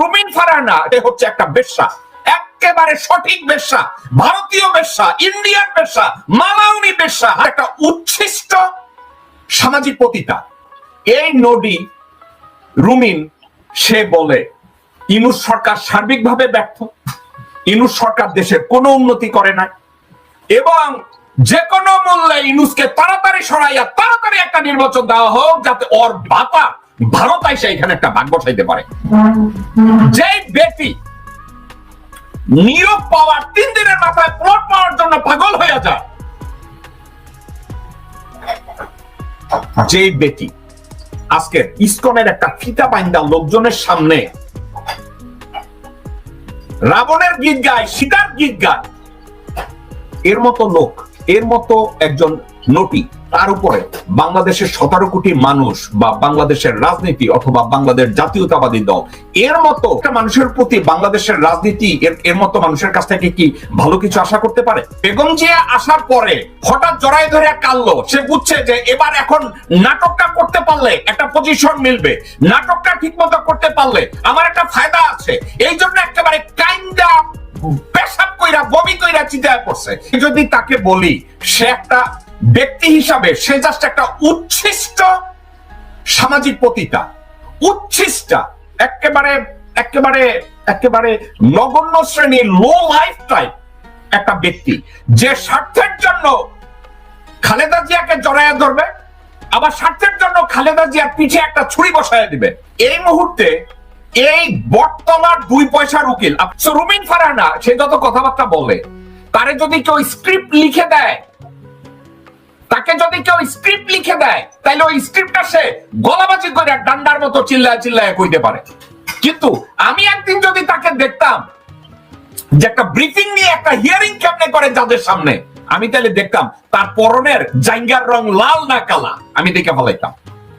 রুমিন ফারানা, এ হচ্ছে একটা বেশ্যা। একেবারে সঠিক বেশ্যা, ভারতীয় বেশ্যা, ইন্ডিয়ান বেশ্যা, মালাউনি বেশ্যা একটা উচ্ছিষ্ট সামাজিক পতিতা এই নদী রুমিন, সে বলে, ইনুস সরকার সার্বিকভাবে ব্যর্থ। ইনুস সরকার দেশের কোনো উন্নতি করে নাই। এবং যে কোনো মূল্যে ইনুসকে তাড়াতাড়ি সরাইয়া তাড়াতাড়ি একটা নির্বাচন দেওয়া হোক, যাতে ওর বাপা ভারত আইসা এখানে একটা ভাগ বসাইতে পারে। যেই ব্যক্তি নিয়োগ পাওয়ার তিন দিনের মাথায় প্লট পাওয়ার জন্য পাগল হয়ে যায় যে ব্যক্তি আজকে ইস্কনের একটা ফিতা বাইন্দা লোকজনের সামনে রাবণের গীত গায়, সীতার গীত গায়, এর মতো লোক, এর মতো একজন নটি। তার উপরে বাংলাদেশের সতেরো কোটি মানুষ বা বাংলাদেশের রাজনীতি অথবা বাংলাদেশ জাতীয়তাবাদী দল, এর মতো একটা মানুষের প্রতি বাংলাদেশের রাজনীতি এর মতো মানুষের কাছ থেকে কি ভালো কিছু আশা করতে পারে? বেগম জিয়া আসার পরে হঠাৎ জড়াই ধরে কানলো সে বুঝছে যে এবার এখন নাটকটা করতে পারলে একটা পজিশন মিলবে। নাটকটা ঠিক মতো করতে পারলে আমার একটা ফায়দা আছে। এই জন্য একেবারে কাইন্ডা পেশাব কইরা, বমি কইরা চিন্তায় পড়ছে। যদি তাকে বলি, সে একটা ব্যক্তি হিসাবে সে জাস্ট একটা উচ্ছিষ্ট সামাজিক পতিতা উচ্ছিষ্টা, একেবারে একেবারে একেবারে নগণ্য শ্রেণির লো লাইফ টাইপ একটা ব্যক্তি। যে স্বার্থের জন্য খালেদা জিয়াকে জড়াইয়া ধরবে, আবার স্বার্থের জন্য খালেদা জিয়ার পিঠে একটা ছুরি বসায় দিবে। এই মুহূর্তে এই বটতলার দুই পয়সার উকিল রুমিন ফারহানা সে যত কথাবার্তা বলে, তারে যদি কেউ স্ক্রিপ্ট লিখে দেয় তাকে যদি কেউ স্ক্রিপ্ট লিখে দেয় তাহলে ওই স্ক্রিপ্টটা সে গলাবাজি করে ডান্ডার মতো চিল্লায় চিল্লায় কইতে পারে। কিন্তু আমি একদিন যদি তাকে দেখতাম যে একটা ব্রিফিং নিয়ে একটা হিয়ারিং কেমনে করে যাদের সামনে, আমি তাহলে দেখতাম তার পরনের জাইঙ্গার রং লাল না কালা, আমি দেখে ফেলাইতাম।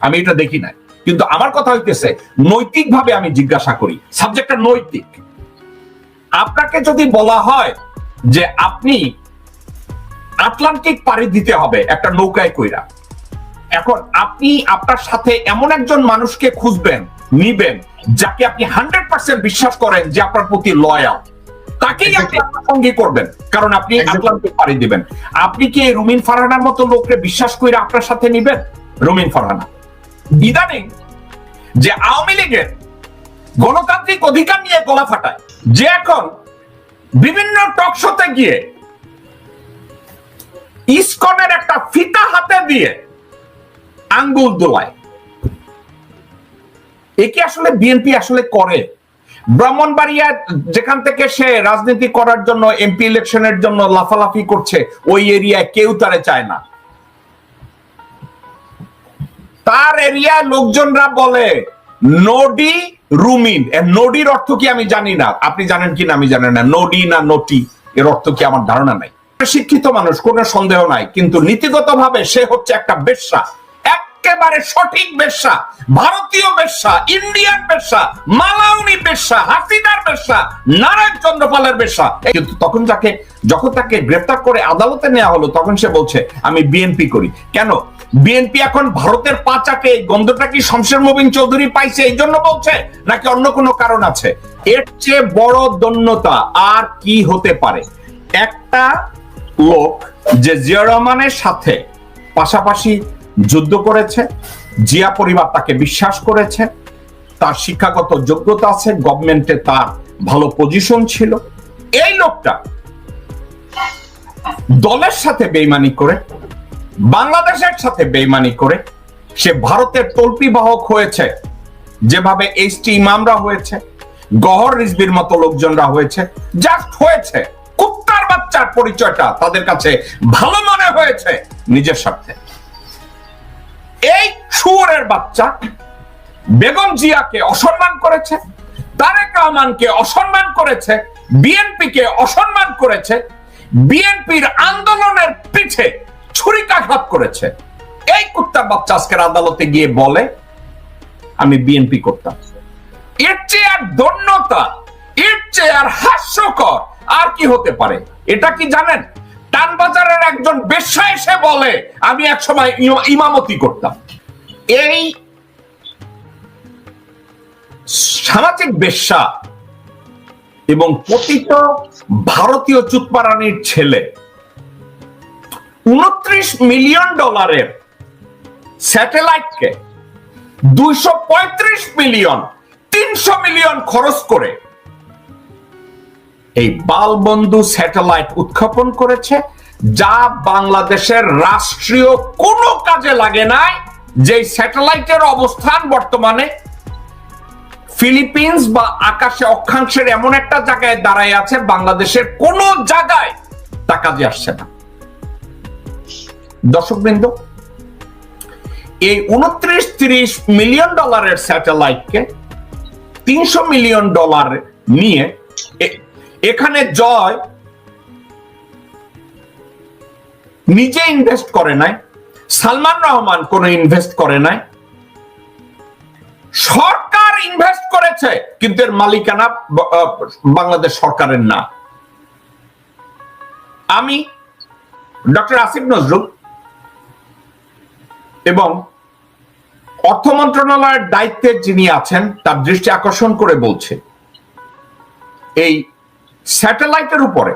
আমি এটা দেখি নাই। কিন্তু আমার কথা হইতেছে নৈতিক ভাবে আমি জিজ্ঞাসা করি সাবজেক্টটা নৈতিক। আপনাকে যদি বলা হয় যে আপনি আটলান্টিক পাড়ি দিতে হবে একটা নৌকায় কইরা। এখন আপনি আপনার সাথে এমন একজন মানুষকে খুঁজবেন নিবেন যাকে আপনি হান্ড্রেড পার্সেন্ট বিশ্বাস করেন যে আপনার প্রতি লয়াল তাকেই আপনি আপনার সঙ্গী করবেন কারণ আপনি আটলান্টিক পাড়ি দিবেন। আপনি কি রুমিন ফারহানার মতো লোককে বিশ্বাস করে আপনার সাথে নিবেন? রুমিন ফারহানা। ইদানিং যে আওয়ামী লীগের গণতান্ত্রিক অধিকার নিয়ে গলা ফাটায় যে এখন বিভিন্ন টক শোতে গিয়ে ইসকনের একটা ফিতা হাতে দিয়ে আঙ্গুল দোলায়। এ কি আসলে বিএনপি আসলে করে? ব্রাহ্মণবাড়িয়া যেখান থেকে সে রাজনীতি করার জন্য এমপি ইলেকশনের জন্য লাফালাফি করছে, ওই এরিয়ায় কেউ তারে চায় না। তার এরিয়ায় লোকজনরা বলে নডি রুমিন। নডির অর্থ কি আমি জানি না। আপনি জানেন কি না আমি জানি না। নডি না নটি, এর অর্থ কি আমার ধারণা নাই। শিক্ষিত মানুষ, কোনো সন্দেহ নাই। কিন্তু নীতিগত ভাবে সে হচ্ছে একটা বেশ্যা। একেবারে সঠিক বেশ্যা। ভারতীয় বেশ্যা, ইন্ডিয়ান বেশ্যা, মালাউনি বেশ্যা, হাসিনার বেশ্যা নারায়ণ চন্দ্রপালের বেশ্যা কিন্তু তখন যাকে, যখন তাকে গ্রেফতার করে আদালতে নেওয়া হলো, তখন সে বলছে, আমি বিএনপি করি। কেন? বিএনপি এখন ভারতের পাচাকে, এই গন্ধটা কি শমশের মুবিন চৌধুরী পাইছে, এই জন্য বলছে? নাকি অন্য কোনো কারণ আছে? এর চেয়ে বড় দন্যতা আর কি হতে পারে? একটা লোক যে জিয়া রহমানের সাথে পাশাপাশি যুদ্ধ করেছে, জিয়া পরিবার তাকে বিশ্বাস করেছে, তার শিক্ষাগত যোগ্যতা আছে গভর্নমেন্টে তার ভালো পজিশন ছিল। এই লোকটা দলের সাথে বেইমানি করে, বাংলাদেশের সাথে বেইমানি করে, সে ভারতের তল্পি বাহক হয়েছে, যেভাবে এইচ টি ইমামরা হয়েছে, গহর রিজবির মতো লোকজনরা হয়েছে জাস্ট হয়েছে। কুত্তার বাচ্চার পরিচয়টা তাদের কাছে ভালো মনে হয়েছে নিজের স্বার্থে। এই শুয়োরের বাচ্চা বেগম জিয়াকে অসম্মান করেছে, তারেক রহমানকে অসম্মান করেছে, বিএনপিকে অসম্মান করেছে, বিএনপির আন্দোলনের পিঠে ছুরিকাঘাত করেছে। এই কুত্তার বাচ্চা আজকের আদালতে গিয়ে বলে, আমি বিএনপি করতাম। এর চেয়ে আর দন্যতা, এর চেয়ে আর হাস্যকর আর কি হতে পারে? এটা কি জানেন? টানবাজারের একজন বেশ্যা এসে বলে, আমি এক সময় ইমামতি করতাম। এই সামাজিক বেশ্যা এবং পতিত ভারতীয় চুতপারানির ছেলে, উনত্রিশ মিলিয়ন ডলারের স্যাটেলাইটকে দুইশো পঁয়ত্রিশ মিলিয়ন, তিনশো মিলিয়ন খরচ করে এই বালবন্ধু স্যাটেলাইট উৎক্ষেপণ করেছে, যা বাংলাদেশের রাষ্ট্রীয় কোনো কাজে লাগে নাই যে স্যাটেলাইটের অবস্থান বর্তমানে। ফিলিপিন্স বা আকাশে অক্ষাংশের এমন একটা জায়গায় দাঁড়ায় আছে, বাংলাদেশের কোন জায়গায় তা কাজে আসছে না। দর্শক বৃন্দ এই উনত্রিশ তিরিশ মিলিয়ন ডলারের স্যাটেলাইটকে তিনশো মিলিয়ন ডলার নিয়ে এখানে জয় নিজে ইনভেস্ট করে নাই, সালমান রহমান কোনো ইনভেস্ট করে নাই। সরকার ইনভেস্ট করেছে, কিন্তু এর মালিকানা বাংলাদেশ সরকারের না। আমি ডক্টর আসিফ নজরুল এবং অর্থ মন্ত্রণালয়ের দায়িত্বে যিনি আছেন, তার দৃষ্টি আকর্ষণ করে বলছে, এই স্যাটেলাইটের উপরে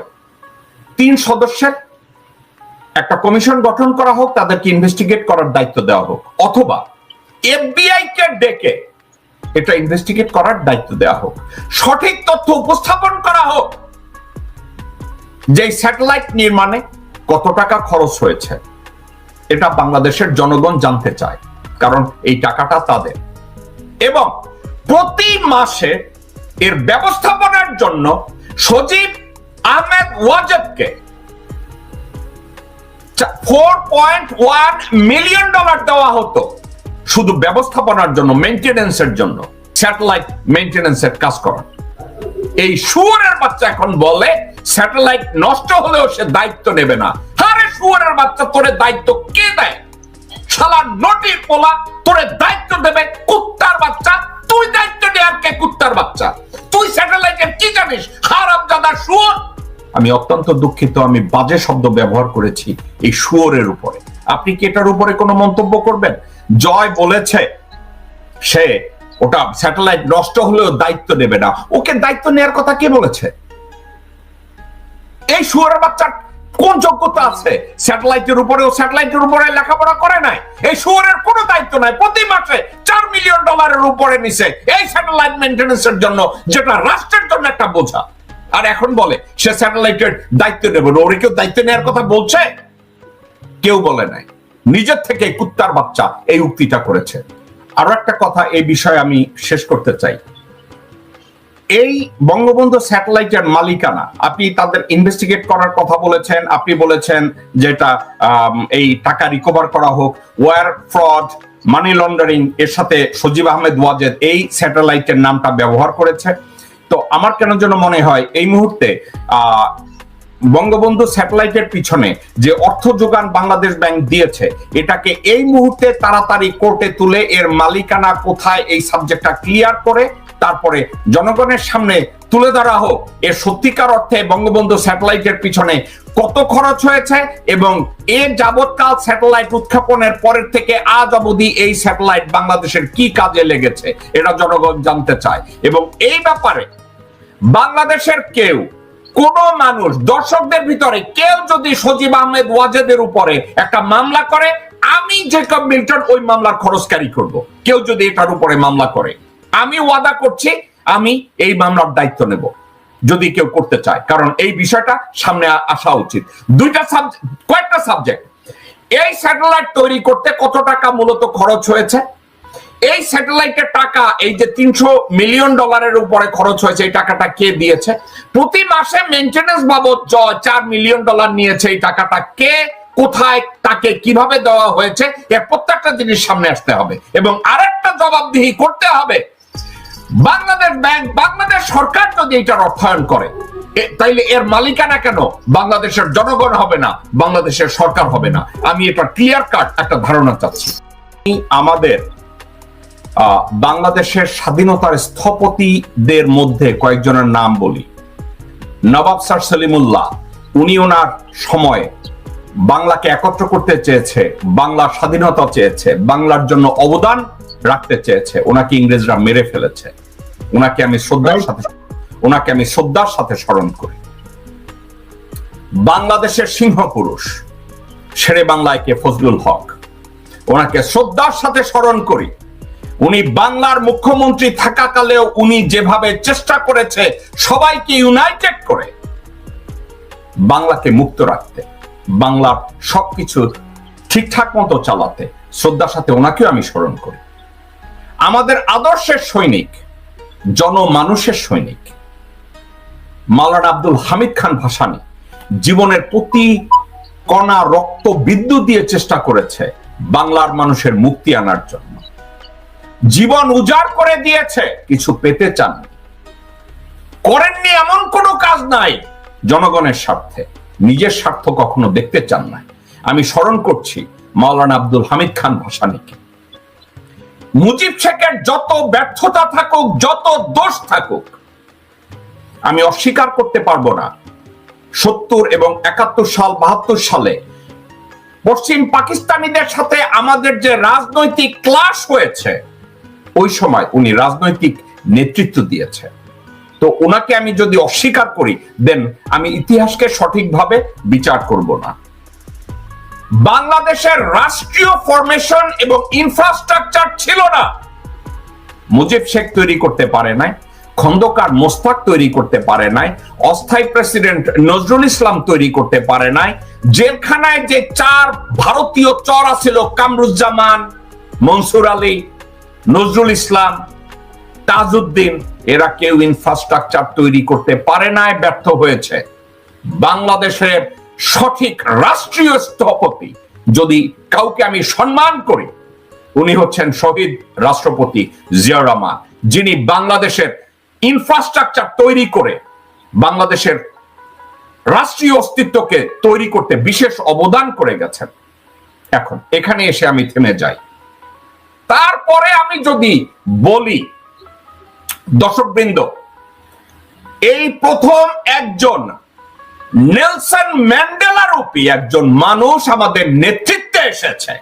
তিন সদস্যের একটা কমিশন গঠন করা হোক, তাদেরকে ইনভেস্টিগেট করার দায়িত্ব দেওয়া হোক, অথবা এফবিআই কে ডেকে এটা ইনভেস্টিগেট করার দায়িত্ব দেওয়া হোক, সঠিক তথ্য উপস্থাপন করা হোক যে স্যাটেলাইট নির্মাণে কত টাকা খরচ হয়েছে, এটা বাংলাদেশের জনগণ জানতে চায়, কারণ এই টাকাটা তাদের। এবং প্রতি মাসে এর ব্যবস্থাপনার জন্য Sajeeb Ahmed ওয়াজেদকে four point one million dollar দেওয়া হতো। শুধু ব্যবস্থাপনার জন্য মেনটেনেন্সের জন্য। স্যাটেলাইট মেনটেনেন্সের কাজ করার। এই শুয়ারের বাচ্চা এখন বলে স্যাটেলাইট নষ্ট হলেও সে দায়িত্ব নেবে না। আরে শুয়ারের বাচ্চা, তোরে দায়িত্ব কে দেয়? শালা নটি পোলা, তোরে দায়িত্ব দেবে কুত্তার বাচ্চা। তুই দায়িত্ব নেয়ার কে কুত্তার বাচ্চা? তুই স্যাটেলাইটের কি জানিস? হারাম জাদার শুয়োর? আমি অত্যন্ত দুঃখিত, আমি বাজে শব্দ ব্যবহার করেছি এই শুয়োরের উপরে। আপনি কি এটার উপরে কোনো মন্তব্য করবেন? জয় বলেছে সে, ওটা স্যাটেলাইট নষ্ট হলেও দায়িত্ব নেবে না। ওকে দায়িত্ব নেওয়ার কথা কে বলেছে? এই শুয়ারের বাচ্চার কোন যোগ্যতা আছে? স্যাটেলাইটের উপরে ও স্যাটেলাইটের উপরে লেখাপড়া করে নাই। এই শুয়ারের কোনো দায়িত্ব নাই। প্রতি মাসে চার মিলিয়ন ডলারের উপরে নিছে এই স্যাটেলাইট মেনটেন্যান্সের জন্য যেটা রাষ্ট্রের জন্য একটা বোঝা। আর এখন বলে, সে স্যাটেলাইটের দায়িত্ব নেবে ওরে কেউ দায়িত্ব নেওয়ার কথা বলছে? কেউ বলে নাই। নিজের থেকে কুত্তার বাচ্চা এই উক্তিটা করেছে। আরও একটা কথা এই বিষয়ে আমি শেষ করতে চাই। এই বঙ্গবন্ধু স্যাটেলাইটের মালিকানা। আপনি তাদের ইনভেস্টিগেট করার কথা বলেছেন, আপনি বলেছেন যেটা এই টাকা রিকভার করা হোক। ওয়ার ফ্রড মানি লন্ডারিং এর সাথে সজীব আহমেদ ওয়াজেদ এই স্যাটেলাইটের নামটা ব্যবহার করেছে। তো আমার কেন যেন মনে হয়, এই মুহূর্তে বঙ্গবন্ধু স্যাটেলাইটের পিছনে যে অর্থ যোগান বাংলাদেশ ব্যাংক দিয়েছে, এটাকে এই মুহূর্তে তাড়াতাড়ি কোর্টে তুলে এর মালিকানা কোথায় এই সাবজেক্টটা ক্লিয়ার করে তারপরে জনগণের সামনে তুলে ধরা হোক, এর সত্যিকার অর্থে বঙ্গবন্ধু স্যাটেলাইটের পিছনে কত খরচ হয়েছে এবং এ যাবৎকাল স্যাটেলাইট উৎক্ষেপণের পরের থেকে আজ অবধি এই স্যাটেলাইট বাংলাদেশের কি কাজে লেগেছে এটা জনগণ জানতে চায়। এবং এই ব্যাপারে বাংলাদেশের কেউ, কোন মানুষ, দর্শকদের ভিতরে কেউ যদি সজীব আহমেদ ওয়াজেদের উপরে একটা মামলা করে, আমি জেকব মিল্টন ওই মামলার খরচকারী করব। কেউ যদি এটার উপরে মামলা করে। আমি ওয়াদা করছি, আমি এই মামলার দায়িত্ব নেব, যদি কেউ করতে চায়। কারণ এই বিষয়টা সামনে আসা উচিত। দুইটা সাবজেক্ট কয়েকটা সাবজেক্ট এই স্যাটেলাইট তৈরি করতে কত টাকা মূলত খরচ হয়েছে? এই স্যাটেলাইটের টাকা, এই যে তিনশো মিলিয়ন ডলারের উপরে খরচ হয়েছে, এই টাকাটা কে দিয়েছে? প্রতি মাসে মেনটেনেন্স বাবদ চার মিলিয়ন ডলার নিয়েছে এই টাকাটা কে, কোথায়, তাকে কীভাবে দেওয়া হয়েছে, এর প্রত্যেকটা জিনিস সামনে আসতে হবে। এবং আরেকটা জবাবদিহি করতে হবে বাংলাদেশ ব্যাংক, বাংলাদেশ সরকার যদি এটার অর্থায়ন করে তাইলে এর মালিকানা কেন? বাংলাদেশের জনগণ হবে না, বাংলাদেশের সরকার হবে না। আমি এটা ক্লিয়ার কাট একটা ধারণা চাচ্ছি। আমাদের বাংলাদেশের স্বাধীনতার স্থপতিদের মধ্যে কয়েকজনের নাম বলি। নবাব স্যার সলিমুল্লাহ, উনি ওনার সময়ে বাংলাকে একত্র করতে চেয়েছে বাংলার স্বাধীনতা চেয়েছে, বাংলার জন্য অবদান রাখতে চেয়েছে, ওনাকে ইংরেজরা মেরে ফেলেছে। ওনাকে আমি শ্রদ্ধার সাথে ওনাকে আমি শ্রদ্ধার সাথে স্মরণ করি। বাংলাদেশের সিংহ পুরুষ শেরে বাংলায় কে ফজলুল হক ওনাকে শ্রদ্ধার সাথে স্মরণ করি। উনি বাংলার মুখ্যমন্ত্রী থাকাকালেও উনি যেভাবে চেষ্টা করেছে সবাইকে ইউনাইটেড করে বাংলাকে মুক্ত রাখতে বাংলার সবকিছু ঠিকঠাক মতো চালাতে শ্রদ্ধার সাথে ওনাকেও আমি স্মরণ করি। আমাদের আদর্শের সৈনিক জনমানুষের সৈনিক। মাওলানা আব্দুল হামিদ খান ভাসানী জীবনের প্রতি কণা রক্ত বিদ্যুৎ দিয়ে চেষ্টা করেছে বাংলার মানুষের মুক্তি আনার জন্য। জীবন উজাড় করে দিয়েছে, কিছু পেতে চান করেননি এমন কোনো কাজ নাই, জনগণের স্বার্থে। নিজের স্বার্থ কখনো দেখতে চান না। আমি স্মরণ করছি মাওলানা আব্দুল হামিদ খান ভাসানীকে। মুজিব শেখের যত ব্যর্থতা থাকুক, যত দোষ থাকুক, আমি অস্বীকার করতে পারব না। সত্তর এবং একাত্তর সাল, বাহাত্তর সালে পশ্চিম পাকিস্তানিদের সাথে আমাদের যে রাজনৈতিক ক্লাস হয়েছে, ওই সময় উনি রাজনৈতিক নেতৃত্ব দিয়েছে। তো ওনাকে আমি যদি অস্বীকার করি, দেন আমি ইতিহাসকে সঠিকভাবে বিচার করব না। বাংলাদেশের রাষ্ট্রীয় ফরমেশন এবং ইনফ্রাস্ট্রাকচার ছিল না। মুজিব শেখ তৈরি করতে পারে নাই, খন্দকার মোস্তাক তৈরি করতে পারে নাই, অস্থায়ী প্রেসিডেন্ট নজরুল ইসলাম তৈরি করতে পারে নাই, জেলখানায় যে চার ভারতীয় চর ছিল কামরুজ্জামান, মনসুর আলী, নজরুল ইসলাম, তাজউদ্দিন, এরা কেউ ইনফ্রাস্ট্রাকচার তৈরি করতে পারে নাই, ব্যর্থ হয়েছে। বাংলাদেশের সঠিক রাষ্ট্রীয় স্থপতি। যদি কাউকে আমি সম্মান করি, উনি হচ্ছেন শহীদ রাষ্ট্রপতি জিয়া রহমান, যিনি বাংলাদেশের ইনফ্রাস্ট্রাকচার তৈরি করে বাংলাদেশের রাষ্ট্রীয় অস্তিত্বকে তৈরি করতে বিশেষ অবদান করে গেছেন। এখন, এখানে এসে আমি থেমে যাই। তারপরে আমি যদি বলি, দর্শকবৃন্দ, এই প্রথম একজন নেলসন ম্যান্ডেলা রূপী একজন মানুষ আমাদের নেতৃত্বে এসেছে।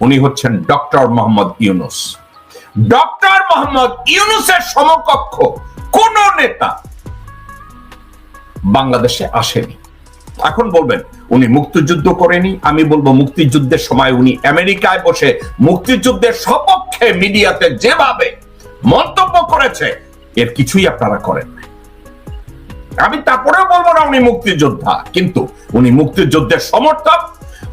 উনি হচ্ছেন ডক্টর মোহাম্মদ ইউনুস। ডক্টর মোহাম্মদ ইউনুসের সমকক্ষ কোন নেতা বাংলাদেশে আসেনি। এখন বলবেন, উনি মুক্তিযুদ্ধ করেনি, আমি বলব মুক্তিযুদ্ধের সময় উনি আমেরিকায় বসে মুক্তিযুদ্ধের সপক্ষে মিডিয়াতে যেভাবে মন্তব্য করেছে, এর কিছুই আপনারা করেন আমি তারপরেও বলব না উনি মুক্তিযোদ্ধা, কিন্তু উনি মুক্তিযুদ্ধের সমর্থক,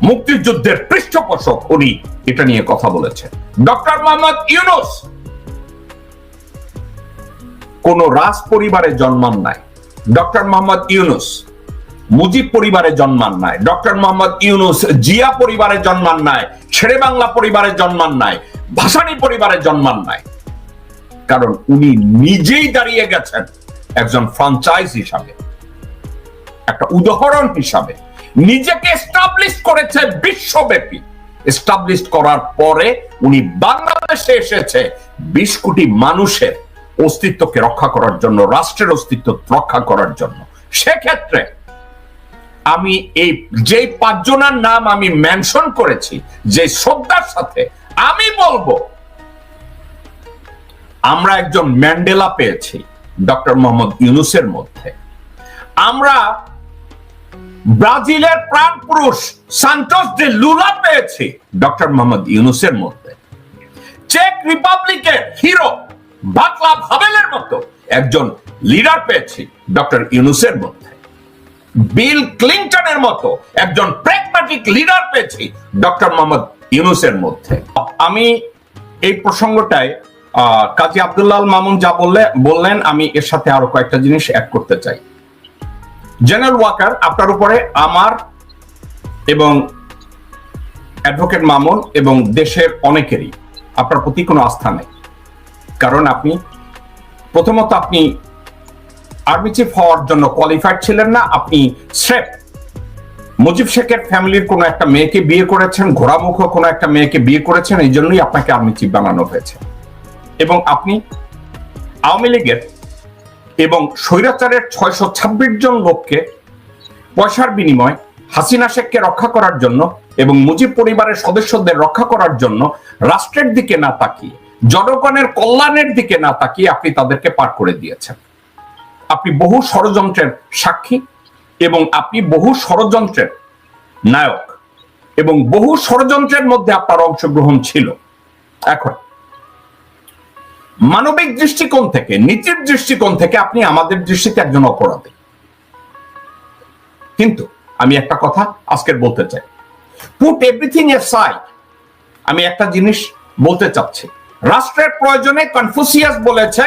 মুক্তিযুদ্ধের পৃষ্ঠপোষক উনি এটা নিয়ে কথা বলেছে ডক্টর মোহাম্মদ ইউনুস, কোন রাজ পরিবারে জন্মান নাই। ডক্টর মোহাম্মদ ইউনুস, মুজিব পরিবারে জন্মান নাই। ডক্টর মোহাম্মদ ইউনুস, জিয়া পরিবারে জন্মান নাই। ছেড়ে বাংলা পরিবারে জন্মান নাই। ভাসানী পরিবারে জন্মান নাই। কারণ উনি নিজেই দাঁড়িয়ে গেছেন। একজন ফ্রাঞ্চাইজ হিসাবে, একটা উদাহরণ হিসাবে, নিজেকে এস্টাবলিশ করেছে বিশ্বব্যাপী। এস্টাবলিশ করার পরে উনি বাংলাদেশে এসেছে বিশ কোটি মানুষের অস্তিত্বকে রক্ষা করার জন্য, রাষ্ট্রের অস্তিত্ব রক্ষা করার জন্য। সেক্ষেত্রে আমি এই যে পাঁচজনের নাম আমি মেনশন করেছি, যে শ্রদ্ধার সাথে আমি বলব, আমরা একজন ম্যান্ডেলা পেয়েছি। ডক্টর মোহাম্মদ ইউনুসের মধ্যে। আমরা ব্রাজিলের প্রাণ পুরুষ সান্টোস ডে লুলা পেয়েছি ডক্টর মোহাম্মদ ইউনুসের মধ্যে। চেক রিপাবলিকের হিরো বাকলাভ হাভেলের মতো একজন লিডার পেয়েছি ডক্টর ইউনুসের মধ্যে। বিল ক্লিন্টনের মতো একজন প্র্যাগম্যাটিক লিডার পেয়েছি ডক্টর মোহাম্মদ ইউনুসের মধ্যে। আমি এই প্রসঙ্গটায় কাজী আব্দুল্লাহ মামুন যা বললে, বললেন, আমি এর সাথে আরও কয়েকটা জিনিস অ্যাড করতে চাই। জেনারেল ওয়াকার আপনার উপরে আমার এবং অ্যাডভোকেট মামুন এবং দেশের অনেকেরই আপনার প্রতি কোনো আস্থা নেই। কারণ আপনি, প্রথমত আপনি আর্মি চিফ হওয়ার জন্য কোয়ালিফাইড ছিলেন না, আপনি স্রেফ মুজিব শেখের ফ্যামিলির কোনো একটা মেয়েকে বিয়ে করেছেন, ঘোড়ামুখ কোনো একটা মেয়েকে বিয়ে করেছেন, এই জন্যই আপনাকে আর্মি চিফ বানানো হয়েছে। এবং আপনি আওয়ামী লীগের এবং স্বৈরাচারের ছয়শো ছাব্বিশ জন লোককে পয়সার বিনিময় হাসিনা শেখকে রক্ষা করার জন্য এবং মুজিব পরিবারের সদস্যদের রক্ষা করার জন্য রাষ্ট্রের দিকে না তাকিয়ে, জনগণের কল্যাণের দিকে না তাকিয়ে আপনি তাদেরকে পার করে দিয়েছেন। আপনি বহু ষড়যন্ত্রের সাক্ষী এবং আপনি বহু ষড়যন্ত্রের নায়ক এবং বহু ষড়যন্ত্রের মধ্যে আপনার অংশগ্রহণ ছিল। এখন মানবিক দৃষ্টিকোণ থেকে, নীতির দৃষ্টিকোণ থেকে আপনি আমাদের দৃষ্টিতে একজন অপরাধী। কিন্তু আমি একটা কথা আজকের বলতে চাই। পুট এভরিথিং এ সাইড আমি একটা জিনিস বলতে চাচ্ছি। রাষ্ট্রের প্রয়োজনে কনফুসিয়াস বলেছে